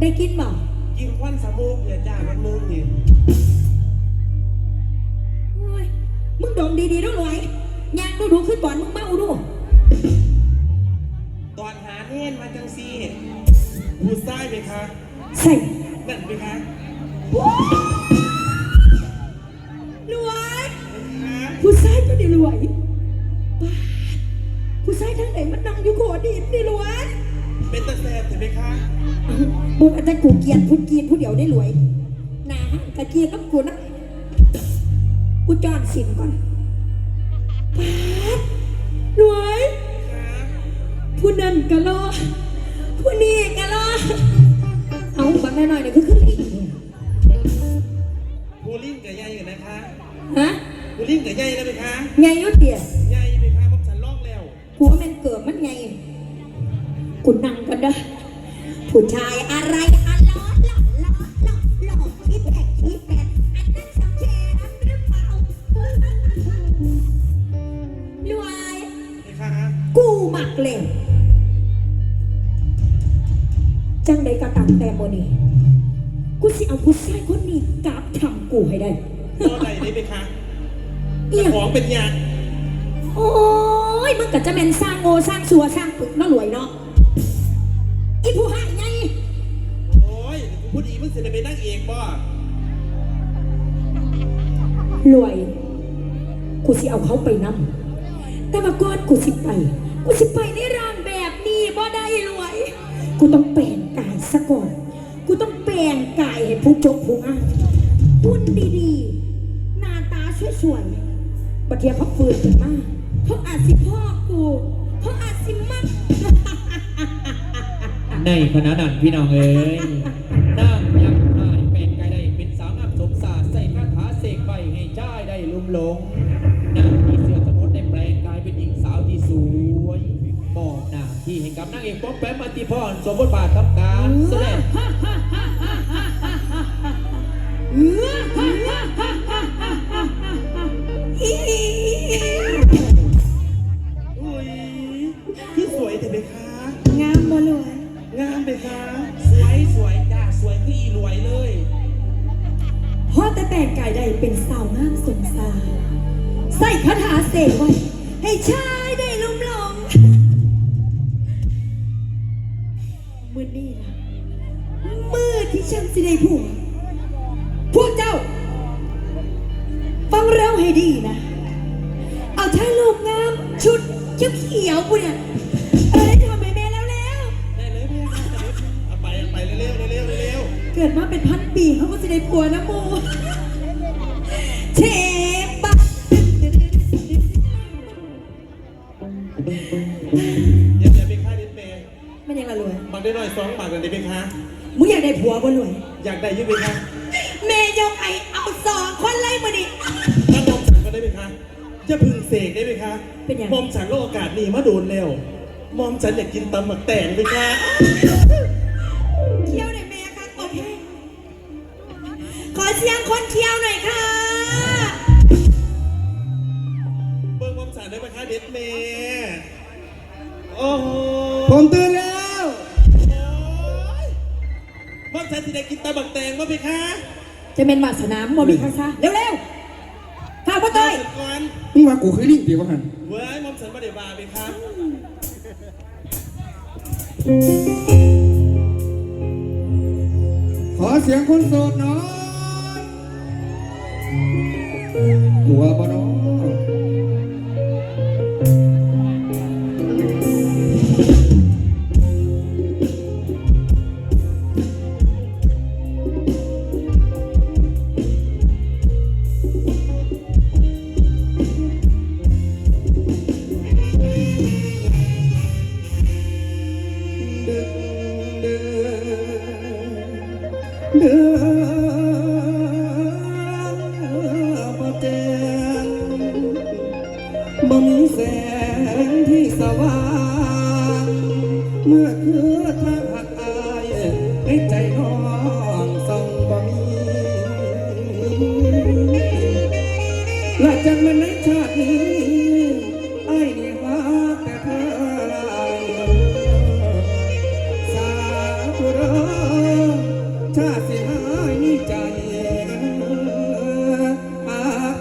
ได้กินบ่กินควันสมูกอย่าจ้ามันมึงนี่โอ้ยมึงดมดีๆด้วยหน่อยยางดูดูขึ้นก่อนมึงเมาดูตอนหาเน่นมาจังซี่ผู้ชายไหมคะใส่นั่นไหมคะรวยฮะผู้ชายก็ได้รวยบ้าผู้ชายทั้งไหนมันนั่งอยู่โขดดินได้รวย กูเกลียดพูดกรีดผู้เดียวได้รวยหนาหันกะเกียดกับกูนะกูจอนสินก่อนป๊าดรวยคะผู้นั่นกะรอผู้นี่กะรอเอาบังหน่อยๆเนี่อยคือขึ้นอีกเนี่ยผู้ลิ้นกับใหญ่กันนะคะฮะผู้ลิ้นกับใหญ่แล้วไหมคะไงยุดเดียวใหญ่ไหมคะผมฉันล่องแล้วกูว่ามันเกิดมันไงกูนั่งกันเด้อ ผู้ชายอะไรอะล้อหล่อล้อหล่อหล่อคิดแผกคิดแผกอันนั้นสังเกตอันหรือเปล่ารวยกูหมักเลยจังใดก็ตามแต่โมนี่กูสิเอาผู้ชายคนนี้กราบทำกูให้ได้ตัวใดได้ไหมคะเอียของเป็นยางโอ้ยมึงก็จะเป็นสร้างโง่สร้างสัวสร้างปึกเนารวยเนาะ กูพูดอีมึงเสร็จไปนั่งเองบ่รวย กูสิเอาเขาไปนำแต่มาก่อนกูสิไป กูสิไปในร่างแบบนี้บ่ได้รวย กูต้องแปลงกายซะก่อน กูต้องแปลงกายให้ผู้จบผู้งามหุ่นดีๆ หน้าตาสวยๆบัดเทียเขาฝืนขึ้นมาเขาอาจสิพ่อกูเขาอาจสิมัก ในขณะนั้นพี่น้องเอ๋ย ติพรสมบทบาททำการแสดงอุ้ยพี่สวยเห็นไหมคะงามบ่รวย งามไหมคะสวยสวยจ้าสวยคืออีรวยเลยเพราะแต่แต่งกายได้เป็นสาวงามสมสาร ใส่คาถาเสกไว้ ให้ชา ดีนะ เอาชายลูกงามชุดเขียวๆปุเนี่ยเออได้ทำให้แม่แล้วแล้ว ได้เลยพี่ค่ะเอาไปเอาไปเร็วๆเร็วๆเร็วเกิดมาเป็นพันปีเขาก็จะได้ผัวนะโมเชฟปะๆเดี๋ยวเดี๋ยวไปค่าดิสเมย์ไม่ยังละรวยบางได้หน่อยสองบาทกันได้ไหมคะ มึงอยากได้ผัวบ่รวย อยากได้อยุ่ไหมคะ พึ่งเสกได้ไหมคะเป็นยัง มอมฉันโลกโอกาสนี่มาโดนแล้วมอมฉันอยากกินตำหมักแตงไหมคะเที่ยวหน่อยแม่ค่ะโอเคขอเสียงคนเที่ยวหน่อยค่ะ เบิ่งมอมฉันได้ไหมคะเด็ดเมย์โอ้โหผมตื่นแล้วโอ้ยมอมฉันที่ได้กินตำหมักแตงมาไหมคะ จะเป็นวาสนามบ่มีข้างซ้ายเร็วๆข้าวพ่อเต้ ยเสร็จก่อนมึงว่ากูคือลิงตีวะหันเว้ยมอมฉันมาได้บาไหมคะขอเสียงคนโสดหน่อยตัวบ่เน้ เดิน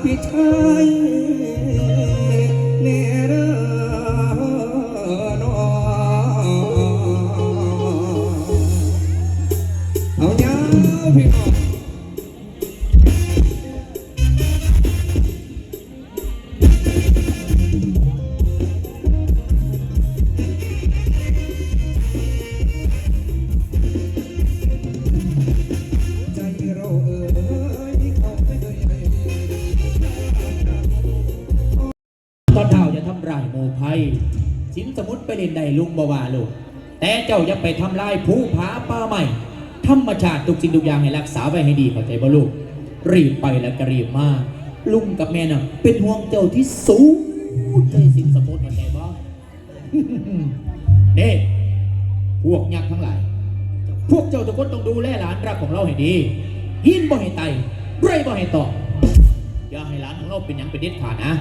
อาพิชั เท่าจะทำลายโมไพสินสมุติไปเล่นใดลุงบาวาลูกแต่เจ้าอย่าไปทำลายภูผาป่าใหม่ธรรมชาติทุกสิ่งทุกอย่างให้รักษาไว้ให้ดีเข้าใจบ่ลูก รีบไปแล้วก็รีบมาลุงกับแม่น่ะ เป็นห่วงเจ้าที่สูงใจสินสมุติเข้าใจบ่เด้พวกยักษ์ทั้งหลาย พวกเจ้าทุกคนต้องดูแลหลานรักของเราให้ดีหินบ่ให้ไตไรบ่ให้ตอกอย่าให้หลานของเราเป็นหยังเป็นเด็ดขาดนะ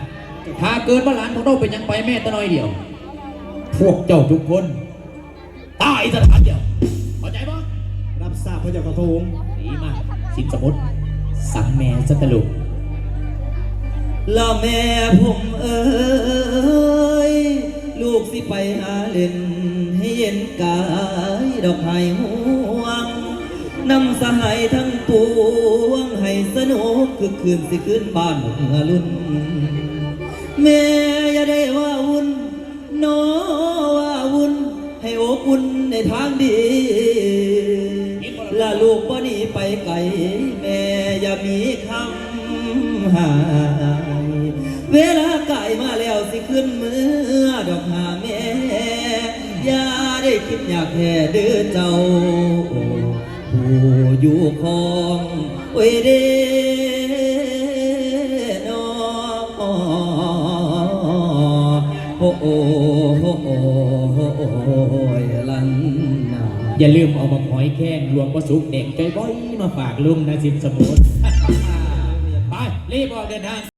ถ้าเกิดว่าหลานของเราเป็นหยังไปแม่ตะน้อยเดียว พวกเจ้าทุกคนตายสถานเดียวเข้าใจปะรับทราบพระเจ้ากระทงดีมากสินสมุติสังแม่สตลุกละแม่ผมเอ้ยลูกสิไปหาเล่นให้เย็นกายดอกไห้ห่วงนำสหายทั้งปวงให้สนุกคือคืนสิคืนบ้านเมื่อลุ่น แม่อย่าได้ว่าวุ่นน้อว่าวุ่นให้อบอุ่นในทางดีละลูกบ่หนีไปไกลแม่อย่ามีคำหายเวลาไก่มาแล้วสิขึ้นมือดอกหาแม่อย่าได้คิดอยากแค่เดือเจ้าผู้อยู่คองโอ้ยเด้ โอ้โอ้โอ้โอ้ยลันนาอย่าลืมเอามาหอยแข้งรวมประสุกเด็กใจบ่อยมาฝากลุงนะสินสมุนไปรีบออกเดินทาง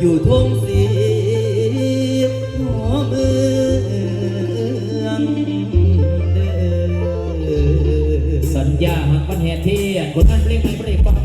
อยู่ทุ่งสีหัวเมืองเด้อสัญญาหักวันแห่เทียนคนนั้นเพลงใหม่ประเด็กฟัง